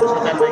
সেটা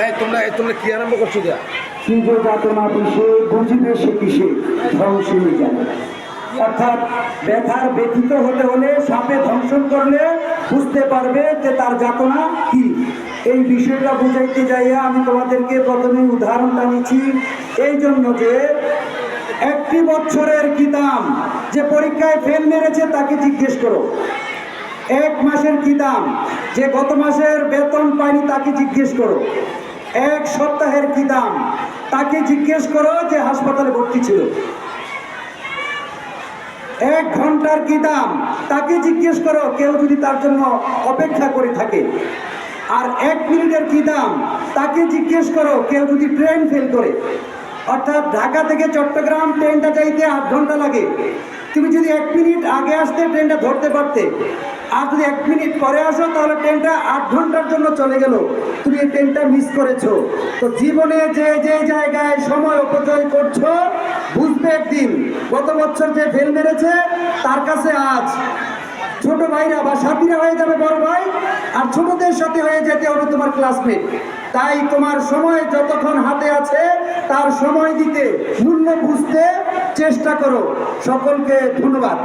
এই, তোমরা তোমরা কি আরম্ভ করছ দিয়া সূর্য যাতনা বিষে বুঝিবে সে কিসে? ধ্বংসই জানে অর্থাৎ ব্যথার ব্যথিত হতে হলে, সাপে ধ্বংসন করলে বুঝতে পারবে যে তার যাতনা কি। এই বিষয়টা বুঝাইতে যাইয়া আমি তোমাদেরকে প্রথমে উদাহরণটা নিচ্ছি। এই জন্য যে একটি বছরের কি দাম যে পরীক্ষায় ফেল মেরেছে, তাকে জিজ্ঞেস করো। এক মাসের কি দাম যে গত মাসের বেতন জিজ্ঞেস করো। এক সপ্তাহের কি দাম? তাকে জিজ্ঞেস করো যে হাসপাতালে ভর্তি ছিল। এক ঘণ্টার কি দাম? তাকে জিজ্ঞেস করো, কেউ যদি তার জন্য অপেক্ষা করে থাকে। আর এক মিনিটের কি দাম? তাকে জিজ্ঞেস করো, কেউ যদি ট্রেন ফেল করে। অর্থাৎ ঢাকা থেকে চট্টগ্রাম ট্রেনটা যাইতে আধ ঘণ্টা লাগে। তুমি যদি এক মিনিট আগে আসতে, ট্রেনটা ধরতে পারতে। আর যদি এক মিনিট পরে আসো, তাহলে ট্রেনটা আট ঘণ্টার জন্য চলে গেল। তুমি এই ট্রেনটা মিস করেছ। তো জীবনে যে যে জায়গায় সময় অপচয় করছ, বুঝবে একদিন। গত বছর যে ফেল মেরেছে, তার কাছে আজ। ছোট ভাইরা বা সাথীরা হয়ে যাবে বড় ভাই, আর ছোটদের সাথে হয়ে যেতে হবে তোমার ক্লাসমেট তাই তোমার সময় যতক্ষণ হাতে আছে, তার সময় দিতে, মূল্য বুঝতে চেষ্টা করো। সকলকে ধন্যবাদ।